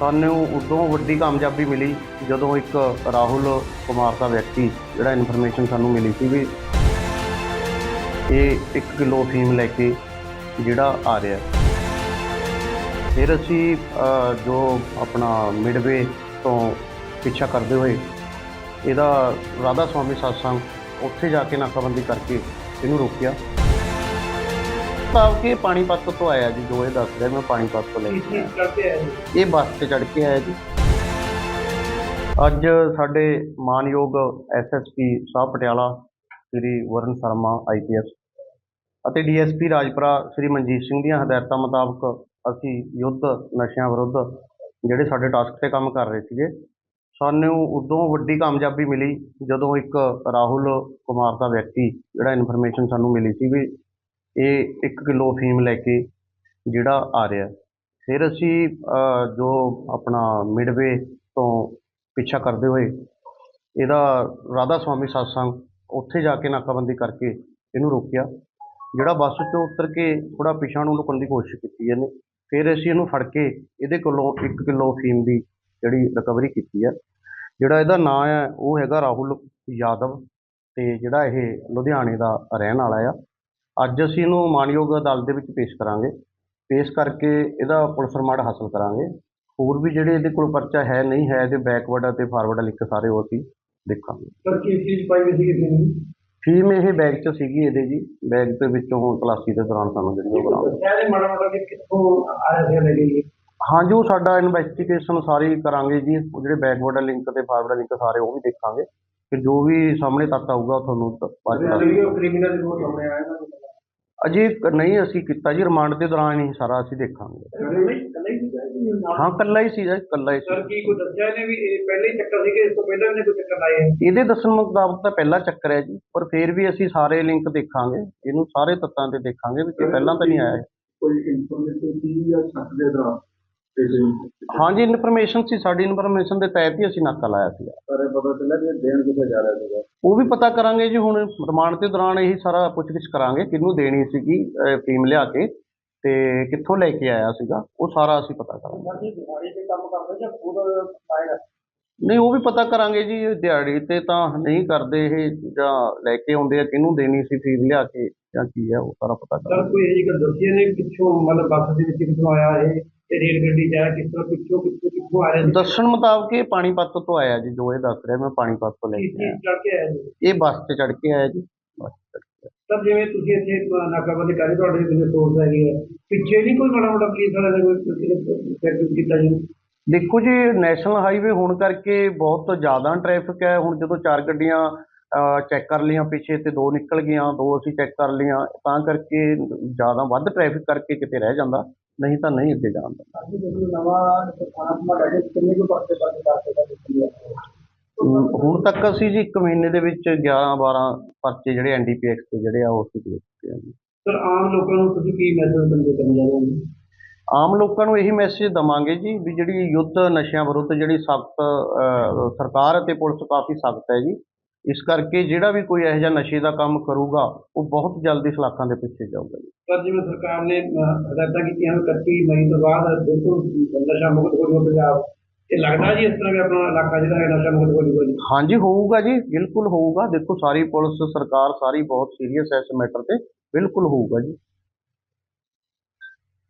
ਸਾਨੂੰ ਉਦੋਂ ਵੱਡੀ ਕਾਮਯਾਬੀ ਮਿਲੀ ਜਦੋਂ ਇੱਕ ਰਾਹੁਲ ਕੁਮਾਰ ਦਾ ਵਿਅਕਤੀ ਜਿਹੜਾ ਇਨਫੋਰਮੇਸ਼ਨ ਸਾਨੂੰ ਮਿਲੀ ਸੀ ਵੀ ਇਹ 1 ਕਿਲੋ ਫੀਮ ਲੈ ਕੇ ਜਿਹੜਾ ਆ ਰਿਹਾ। ਫਿਰ ਅਸੀਂ ਜੋ ਆਪਣਾ ਮਿਡਵੇ ਤੋਂ ਪਿੱਛਾ ਕਰਦੇ ਹੋਏ ਇਹਦਾ ਰਾਧਾ ਸਵਾਮੀ ਸਤਸੰਗ ਉੱਥੇ ਜਾ ਕੇ ਨਾਕਾਬੰਦੀ ਕਰਕੇ ਇਹਨੂੰ ਰੋਕਿਆ। ਤਾਂ ਕਿ ਪਾਣੀਪਤ ਤੋਂ ਆਇਆ ਜੀ, ਜੋ ਇਹ ਦੱਸ ਰਿਹਾ ਮੈਂ ਪਾਣੀਪਤ ਤੋਂ ਲੈ ਕੇ ਆਇਆ। ਕਰਦੇ ਆ ਇਹ ਬੱਸ ਤੇ ਚੜ ਕੇ ਆਇਆ ਜੀ। ਅੱਜ ਸਾਡੇ ਮਾਨਯੋਗ ਐਸਐਸਪੀ ਸਾਹਿਬ ਪਟਿਆਲਾ, ਸ੍ਰੀ ਵਰਨ ਸ਼ਰਮਾ ਆਈਪੀਐਸ ਅਤੇ ਡੀਐਸਪੀ ਰਾਜਪੁਰਾ, ਸ੍ਰੀ ਮਨਜੀਤ ਸਿੰਘ ਦੀਆਂ ਹਦਾਇਤਾਂ ਮੁਤਾਬਕ ਅਸੀਂ ਯੁੱਧ ਨਸ਼ਿਆਂ ਵਿਰੁੱਧ ਜਿਹੜੇ ਸਾਡੇ ਟਾਸਕ ਤੇ ਕੰਮ ਕਰ ਰਹੇ ਸੀਗੇ, ਸਾਨੂੰ ਉਦੋਂ ਵੱਡੀ ਕਾਮਯਾਬੀ ਮਿਲੀ ਜਦੋਂ ਇੱਕ ਰਾਹੁਲ ਕੁਮਾਰ ਦਾ ਵਿਅਕਤੀ ਜਿਹੜਾ ਇਨਫੋਰਮੇਸ਼ਨ ਸਾਨੂੰ ਮਿਲੀ ਸੀ ਵੀ ਇਹ 1 ਕਿਲੋ ਫੀਮ ਲੈ ਕੇ ਜਿਹੜਾ ਆ ਰਿਹਾ। ਫਿਰ ਅਸੀਂ ਜੋ ਆਪਣਾ ਮਿਡਵੇ ਤੋਂ ਪਿੱਛਾ ਕਰਦੇ ਹੋਏ, ਇਹਦਾ ਰਾਧਾ ਸਵਾਮੀ ਸਤਸੰਗ ਉੱਥੇ ਜਾ ਕੇ ਨਾਕਾਬੰਦੀ ਕਰਕੇ ਇਹਨੂੰ ਰੋਕਿਆ, ਜਿਹੜਾ ਬੱਸ ਤੋਂ ਉਤਰ ਕੇ ਥੋੜਾ ਪਿਛਾਂ ਨੂੰ ਲੁਕਣ ਦੀ ਕੋਸ਼ਿਸ਼ ਕੀਤੀ ਇਹਨੇ। ਫਿਰ ਅਸੀਂ ਇਹਨੂੰ ਫੜ ਕੇ ਇਹਦੇ ਕੋਲੋਂ 1 ਕਿਲੋ ਫੀਮ ਦੀ ਜਿਹੜੀ ਰਿਕਵਰੀ ਕੀਤੀ ਹੈ ਜਿਹੜਾ ਇਹਦਾ ਨਾਂ ਹੈ ਉਹ ਹੈਗਾ ਰਾਹੁਲ ਯਾਦਵ ਤੇ ਜਿਹੜਾ ਇਹ ਲੁਧਿਆਣੇ ਦਾ ਰਹਿਣ ਵਾਲਾ ਆ। ਅੱਜ ਅਸੀਂ ਇਹਨੂੰ ਮਾਨਯੋਗ ਅਦਾਲਤ ਦੇ ਵਿੱਚ ਪੇਸ਼ ਕਰਾਂਗੇ। ਪੇਸ਼ ਕਰਕੇ ਇਹਦਾ ਪੁਲਿਸ ਰਿਮਾਂਡ ਹਾਸਲ ਕਰਾਂਗੇ। ਹੋਰ ਵੀ ਜਿਹੜੇ ਇਹਦੇ ਕੋਲ ਪਰਚਾ ਹੈ ਨਹੀਂ ਹੈ ਇਹਦੇ ਬੈਕਵਰਡ ਅਤੇ ਫਾਰਵਰਡ ਲਿੰਕ ਸਾਰੇ ਉਹ ਅਸੀਂ ਦੇਖਾਂਗੇ। ਸਰ ਕੀ ਚੀਜ਼ ਪਾਈ ਹੋਈ ਸੀ ਕਿਸੇ ਨੇ ਫੀਮ ਇਹ ਬੈਗ 'ਚ ਸੀਗੀ ਇਹਦੇ ਜੀ। ਬੈਗ ਦੇ ਵਿੱਚੋਂ ਹੁਣ ਤਲਾਸ਼ੀ ਦੇ ਦੌਰਾਨ ਸਾਨੂੰ ਜਿਹੜੀ ਉਹ ਬਰਾਮਦ ਸਾਰੇ ਮਾੜਾ ਮਾੜਾ ਕਿ ਕਿੱਥੋਂ ਆਇਆ ਸੀ ਲੈ ਗਈ ਹਾਂ ਜੋ ਸਾਡਾ ਇਨਵੈਸਟੀਗੇਸ਼ਨ ਸਾਰੀ ਕਰਾਂਗੇ ਜੀ। ਉਹ ਜਿਹੜੇ ਬੈਕਵਰਡ ਲਿੰਕ ਤੇ ਫਾਰਵਰਡ ਲਿੰਕ ਸਾਰੇ ਉਹ ਵੀ ਦੇਖਾਂਗੇ। ਫਿਰ ਜੋ ਵੀ ਸਾਹਮਣੇ ਤੱਕ ਆਊਗਾ ਤੁਹਾਨੂੰ ਤ- ਬਾਅਦ 'ਚ ਦੱਸ ਵੀਡੀਓ ਕ੍ਰਿਮੀਨਲ ਰਿਪੋਰਟ ਸਾਹਮਣੇ ਨਾ। ਅਜੇ ਨਹੀਂ ਅਸੀਂ ਕੀਤਾ ਜੀ ਰਿਮਾਂਡ ਦੇ ਦੌਰਾਨ ਹੀ ਸਾਰਾ ਅਸੀਂ ਦੇਖਾਂਗੇ। ਹੀ ਕੱਲਾ ਹੀ ਸੀ ਜੀ ਕੱਲਾ ਹੀ ਸਰ ਕੀ ਕੋਈ ਦੱਸਿਆ ਇਹਨੇ ਵੀ ਇਹ ਪਹਿਲੇ ਹੀ ਚੱਕਰ ਸੀਗੇ ਇਸ ਤੋਂ ਪਹਿਲਾਂ ਇਹਨੇ ਕੋਈ ਚੱਕਰ ਲਾਏ ਹੈ? ਇਹਦੇ ਦੱਸਣ ਮੁਤਾਬਕ ਤਾਂ ਪਹਿਲਾ ਚੱਕਰ ਹੈ ਜੀ ਪਰ ਫਿਰ ਵੀ ਅਸੀਂ ਸਾਰੇ ਲਿੰਕ ਦੇਖਾਂਗੇ ਇਹਨੂੰ ਸਾਰੇ ਤੱਤਾਂ ਤੇ ਦੇਖਾਂਗੇ ਵੀ ਇਹ ਪਹਿਲਾਂ ਤਾਂ ਨਹੀਂ ਆਇਆ। ਕੋਈ ਇਨਫੋਰਮੇਸ਼ਨ ਸੀ ਜਾਂ ਛੱਤ ਦੇ ਦੌਰਾਨ? ਤੇ ਹਾਂਜੀ ਇਨਫੋਰਮੇਸ਼ਨ ਸੀ ਸਾਡੀ ਇਨਫੋਰਮੇਸ਼ਨ ਦੇ ਤਹਿਤ ਹੀ ਅਸੀਂ ਨਾਕਾ ਲਾਇਆ ਸੀ ਸਾਰੇ ਪਤਾ ਚੱਲਿਆ ਕਿ ਦੇਣ ਕਿੱਥੇ ਜਾ ਰਿਹਾ ਸੀਗਾ? ਉਹ ਵੀ ਪਤਾ ਕਰਾਂਗੇ ਜੀ ਹੁਣ ਰਿਮਾਂਡ ਦੇ ਦੌਰਾਨ ਇਹੀ ਸਾਰਾ ਪੁੱਛਗਿੱਛ ਕਰਾਂਗੇ ਕਿਹਨੂੰ ਦੇਣੀ ਸੀਗੀ ਫੀਮ ਲਿਆ ਕੇ ਤੇ ਕਿੱਥੋਂ ਲੈ ਕੇ ਆਇਆ ਸੀਗਾ ਉਹ ਸਾਰਾ ਅਸੀਂ ਪਤਾ ਕਰਾਂਗੇ। ਦਿਹਾੜੀ ਤੇ ਕੰਮ ਕਰਦੇ ਜਾਂ ਖੁਦ ਆਏਗਾ ਨਹੀਂ ਉਹ ਵੀ ਪਤਾ ਕਰਾਂਗੇ ਜੀ ਦਿਹਾੜੀ ਤੇ ਤਾਂ ਨਹੀਂ ਕਰਦੇ ਇਹ ਜਾਂ ਲੈ ਕੇ ਆਉਂਦੇ ਆ ਕਿਹਨੂੰ ਦੇਣੀ ਸੀ ਫੀਮ ਲਿਆ ਕੇ ਜਾਂ ਕੀ ਹੈ ਉਹ ਸਾਰਾ ਪਤਾ ਕਰਾਂਗੇ। ਸਰ ਕੋਈ ਇਹ ਗੱਲ ਦੱਸੀ ਨੇ ਪਿੱਛੋਂ ਮਤਲਬ ਬੱਸ ਦੇ ਵਿੱਚ ਕਿੱਥੋਂ ਆਇਆ ਇਹ? ਤੇ ਰੇਲ ਗੱਡੀ 'ਚ ਆਇਆ ਕਿਸ ਤਰ੍ਹਾਂ ਪਿੱਛੋਂ ਕਿੱਥੋਂ ਕਿੱਥੋਂ ਆ ਰਿਹਾ ਸੀ ਦੱਸਣ ਮੁਤਾਬਕ ਇਹ ਪਾਣੀਪਤ ਤੋਂ ਆਇਆ ਜੀ ਜੋ ਇਹ ਦੱਸ ਰਿਹਾ ਮੈਂ ਪਾਣੀਪਤ ਤੋਂ ਲੈ ਕੀ ਆਇਆ। ਚੀਜ਼ ਚੜ ਕੇ ਆਇਆ ਜੀ। ਇਹ ਬੱਸ ਤੇ ਚੜ ਕੇ ਆਇਆ ਜੀ। ਬੱਸ ਤੇ ਚੜ੍ਹ ਕੇ ਆਇਆ। ਸਰ ਜਿਵੇਂ ਤੁਸੀਂ ਇੱਥੇ ਅਹ, ਨਾਕਾਬੰਦੀ ਕਰ ਰਹੇ ਤੁਹਾਡੇ ਜਿਹੜੇ ਸੋਰਸ ਹੈਗੇ ਆ ਪਿੱਛੇ ਨਹੀਂ ਕੋਈ ਮਾੜਾ ਮੋਟਾ ਪੁਲਿਸ ਵਾਲਿਆਂ ਨੇ ਕੋਈ ਚੈੱਕ ਕੀਤਾ ਜੀ। ਦੇਖੋ ਜੀ ਨੈਸ਼ਨਲ ਹਾਈਵੇ ਹੋਣ ਕਰਕੇ ਬਹੁਤ ਜ਼ਿਆਦਾ ਟ੍ਰੈਫਿਕ ਹੈ। ਹੁਣ ਜਦੋਂ ਚਾਰ ਗੱਡੀਆਂ ਚੈੱਕ ਕਰ ਲਈਆਂ ਪਿੱਛੇ ਤੇ ਦੋ ਨਿਕਲ ਗਈਆਂ ਦੋ ਅਸੀਂ ਚੈੱਕ ਕਰ ਲਈਆਂ ਤਾਂ ਕਰਕੇ ਜ਼ਿਆਦਾ ਵੱਧ ਟ੍ਰੈਫਿਕ ਕਰਕੇ ਕਿਤੇ ਰਹਿ ਜਾਂਦਾ। ਨਹੀਂ ਤਾਂ ਨਹੀਂ ਅੱਗੇ ਜਾਣ ਦਿੰਦਾ। ਹੁਣ ਤੱਕ ਅਸੀਂ ਜੀ ਇੱਕ ਮਹੀਨੇ ਦੇ ਵਿੱਚ 11 12 ਪਰਚੇ ਜਿਹੜੇ ਐਨਡੀਪੀਐਕਸ ਤੇ ਜਿਹੜੇ ਆ ਉਹ ਅਸੀਂ ਦੇ ਚੁੱਕੇ ਹਾਂ ਜੀ। ਸਰ ਆਮ ਲੋਕਾਂ ਨੂੰ ਤੁਸੀਂ ਕੀ ਮੈਸੇਜ ਦਿੰਦੇ ਕਰਨ ਜਾ ਰਹੇ ਹੋ ਆਮ ਲੋਕਾਂ ਨੂੰ ਇਹੀ ਮੈਸੇਜ ਦਵਾਂਗੇ ਜੀ ਵੀ ਜਿਹੜੀ ਯੁੱਧ ਨਸ਼ਿਆਂ ਵਿਰੁੱਧ ਜਿਹੜੀ ਸਖਤ ਸਰਕਾਰ ਅਤੇ ਪੁਲਿਸ ਕਾਫੀ ਸਖਤ ਹੈ ਜੀ। ਇਸ ਕਰਕੇ ਜਿਹੜਾ ਵੀ ਕੋਈ ਇਹੋ ਜਿਹਾ ਨਸ਼ੇ ਦਾ ਕੰਮ ਕਰੂਗਾ ਉਹ ਬਹੁਤ ਜਲਦੀ ਸਲਾਖਾਂ ਦੇ ਪਿੱਛੇ ਜਾਊਗਾ ਜੀ। ਸਰ ਜਿਵੇਂ ਸਰਕਾਰ ਨੇ ਹਦਾਇਤਾਂ ਕੀਤੀਆਂ ਹਨ 31 ਮਈ ਤੋਂ ਬਾਅਦ ਬਿਲਕੁਲ ਨਸ਼ਾ ਮੁਕਤ ਹੋ ਜਾਊਗਾ ਪੰਜਾਬ। ਇਹ ਲੱਗਦਾ ਜੀ ਇਸ ਤਰ੍ਹਾਂ ਵੀ ਆਪਣਾ ਇਲਾਕਾ ਜਿਹੜਾ ਹੈ ਨਸ਼ਾ ਮੁਕਤ ਹੋ ਜਾਊਗਾ ਜੀ? ਹਾਂਜੀ ਹੋਊਗਾ ਜੀ ਬਿਲਕੁਲ ਹੋਊਗਾ। ਦੇਖੋ ਸਾਰੀ ਪੁਲਿਸ ਸਰਕਾਰ ਸਾਰੀ ਬਹੁਤ ਸੀਰੀਅਸ ਹੈ ਇਸ ਮੈਟਰ ਤੇ। ਬਿਲਕੁਲ ਹੋਊਗਾ ਜੀ।